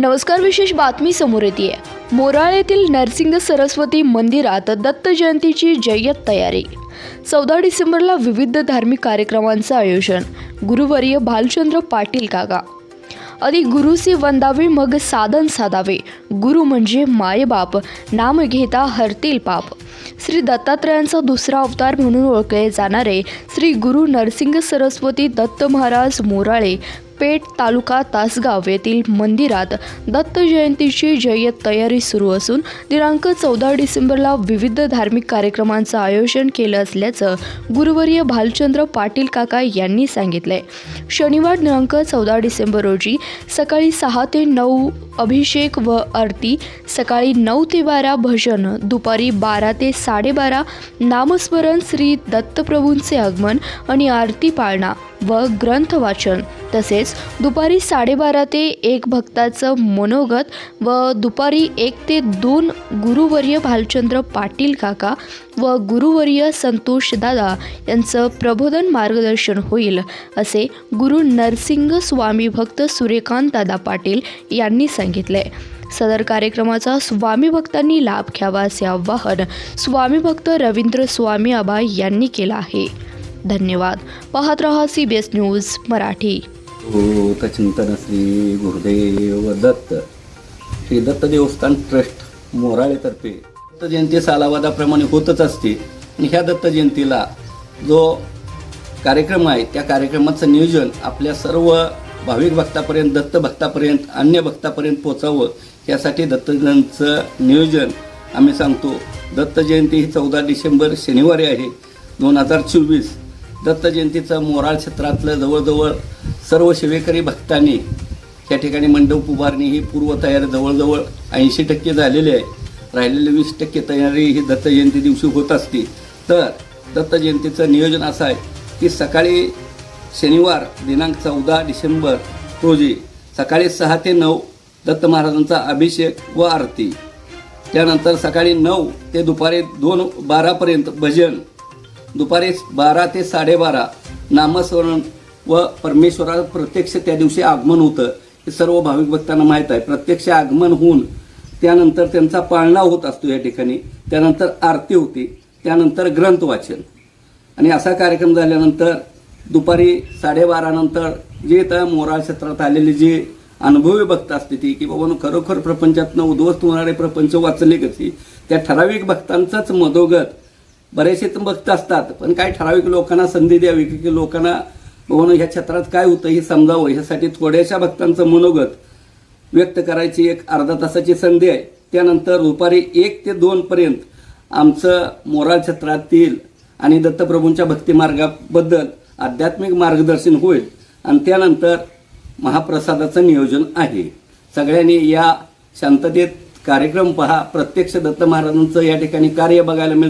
नमस्कार विशेष बातमी समोर येते मोराळ येथील नरसिंग सरस्वती मंदिरात दत्त जयंतीची जय्यत तयारी. चौदा डिसेंबरला विविध धार्मिक कार्यक्रमांचं आयोजन. गुरुवर्य भालचंद्र पाटील काका. आधी गुरुसी वंदावे मग साधन साधावे. गुरु म्हणजे मायबाप नाम घेता हरतील पाप. श्री दत्तात्रयांचा दुसरा अवतार म्हणून ओळखले जाणारे श्री गुरु नरसिंग सरस्वती दत्त महाराज मोराळे पेठ तालुका तासगाव येथील मंदिरात दत्त जयंतीची जय्यत तयारी सुरू असून दिनांक चौदा डिसेंबरला विविध धार्मिक कार्यक्रमांचं आयोजन केलं असल्याचं गुरुवर्य भालचंद्र पाटील काका यांनी सांगितलंय. शनिवार दिनांक चौदा डिसेंबर रोजी सकाळी सहा ते नऊ अभिषेक व आरती सकाळी नऊ ते बारा भजन दुपारी बारा ते साडेबारा नामस्मरण श्री दत्तप्रभूंचे आगमन आणि आरती पाळणा व ग्रंथ वाचन. तसेच दुपारी साडेबारा ते एक भक्ताचं मनोगत व दुपारी एक ते दोन गुरुवर्य भालचंद्र पाटील काका व गुरुवर्य संतोष दादा यांचं प्रबोधन मार्गदर्शन होईल असे गुरु नरसिंग स्वामी भक्त सूर्यकांत दादा पाटील यांनी सांगितले. सदर कार्यक्रमाचा स्वामी भक्तांनी लाभ घ्यावा असे आवाहन स्वामी भक्त रवींद्र स्वामी आबा यांनी केलं आहे. धन्यवाद. पाहत रहा C B S news Marathi. चिंतन श्री गुरुदेव दत्त. श्री दत्त देवस्थान ट्रस्ट मोराळेतर्फे. दत्त जयंती सालावादाप्रमाणे होतच असते. आणि ह्या दत्त जयंतीला जो कार्यक्रम आहे त्या कार्यक्रमाचं नियोजन आपल्या सर्व भाविक भक्तापर्यंत दत्त भक्तापर्यंत अन्य भक्तापर्यंत पोचावं यासाठी दत्तजयंतीचं नियोजन आम्ही सांगतो. दत्त जयंती ही चौदा डिसेंबर शनिवारी आहे दोन हजार चोवीस. दत्त जयंतीचं मोराळ क्षेत्रातलं जवळजवळ सर्व सेवेकरी भक्तांनी त्या ठिकाणी मंडप उभारणी ही पूर्वतयारी जवळजवळ ऐंशी टक्के झालेली आहे. राहिलेली वीस टक्के तयारी ही दत्त जयंती दिवशी होत असते. तर दत्त जयंतीचं नियोजन असं आहे की सकाळी शनिवार दिनांक चौदा डिसेंबर रोजी सकाळी सहा ते नऊ दत्त महाराजांचा अभिषेक व आरती. त्यानंतर सकाळी नऊ ते दुपारी दोन बारापर्यंत भजन दुपारी बारा ते साडेबारा नामस्मरण व परमेश्वराला प्रत्यक्ष त्या दिवशी आगमन होतं. हे सर्व भाविक भक्तांना माहीत आहे. प्रत्यक्ष आगमन होऊन त्यानंतर त्यांचा पाळणा होत असतो या ठिकाणी. त्यानंतर आरती होती. त्यानंतर ग्रंथ वाचन. आणि असा कार्यक्रम झाल्यानंतर दुपारी साडेबारानंतर जे त्या मोराळ क्षेत्रात आलेले जे अनुभवी भक्त असते ती की बाबा खरोखर प्रपंचातनं उद्ध्वस्त होणारे प्रपंच वाचले कशी त्या ठराविक भक्तांचंच मधोगत बरेचसे तर भक्त असतात पण काही ठराविक लोकांना संधी द्यावी की लोकांना म्हणून ह्या क्षेत्रात काय होतं हे समजावं ह्यासाठी थोड्याशा भक्तांचं मनोगत व्यक्त करायची एक अर्धा तासाची संधी आहे. त्यानंतर दुपारी एक ते दोन पर्यंत आमचं मोराळ क्षेत्रातील आणि दत्तप्रभूंच्या भक्तिमार्गाबद्दल आध्यात्मिक मार्गदर्शन होईल आणि त्यानंतर महाप्रसादाचं नियोजन आहे. सगळ्यांनी या शांततेत कार्यक्रम पहा. प्रत्यक्ष दत्त महाराजांचं या ठिकाणी कार्य बघायला मिळतं.